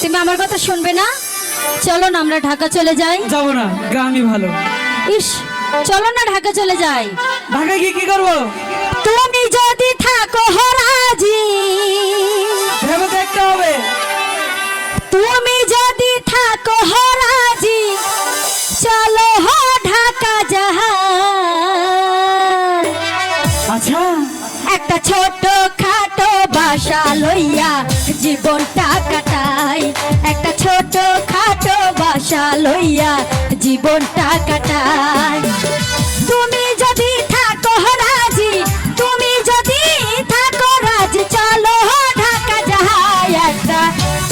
তুমি আমার কথা শুনবে না? চলো না আমরা ঢাকা চলে যাই। যাব না গ্রামই ভালো। ইস চলো না ঢাকা চলে যাই। ঢাকায় গিয়ে কি করব? তুমি যদি থাকো হরাজি ভেবে দেখতে হবে। তুমি যদি থাকো হরাজি চলো হো ঢাকা যাহাই আচ্ছা। একটা ছোট বাসা লইয়া জীবনটা কাটাই। একটা ছোট খাটো বাসা লইয়া জীবনটা কাটাই। তুমি যদি থাকো রাজি, তুমি যদি থাকো রাজি, চলো ঢাকা যাহাই একটা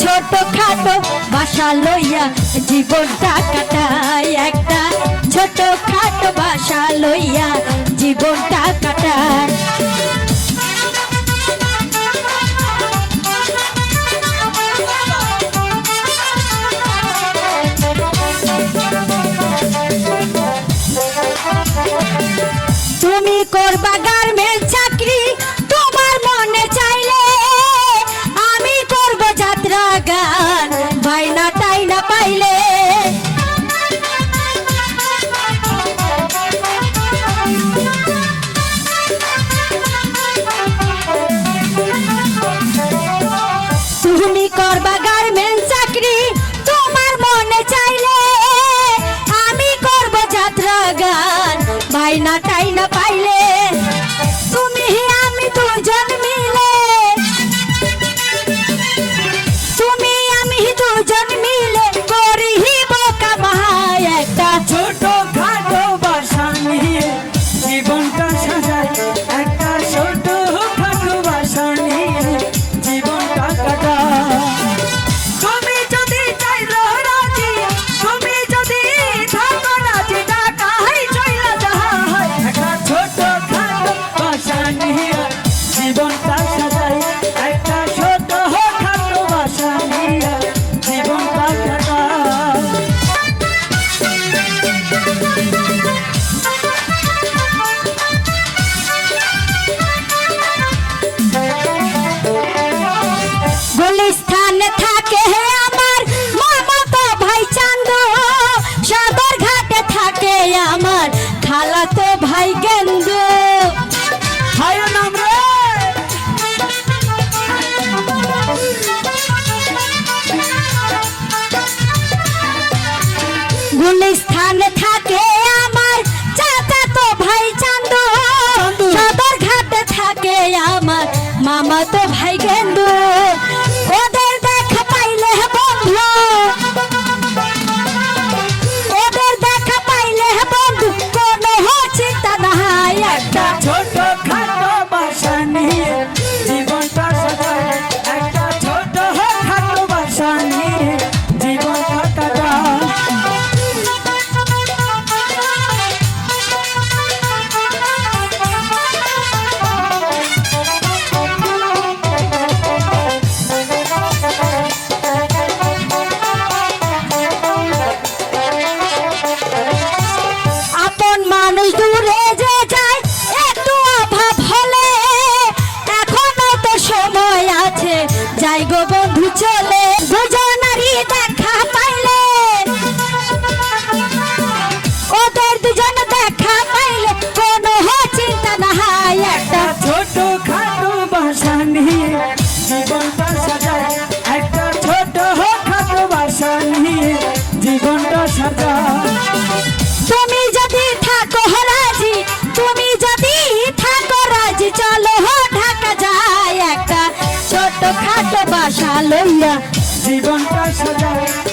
ছোট খাটো বাসা লইয়া জীবনটা কাটাই। একটা ছোট খাটো বাসা লইয়া জীবনটা কাটাই। টাইনা পাইলে গুলিস্থানে থাকে আমার মামাতো ভাই চান্দু। সদর ঘাটে থাকে আমার খালাতো ভাই গেন্দু। গুলিস্থানে থাকে আমার চাচা তো ভাই চান্দু। সদর ঘাটে থাকে আমার মামা তো ভাই গেন্দু। বন্ধু চলে বাসা লইয়া জীবনটা সাজায়।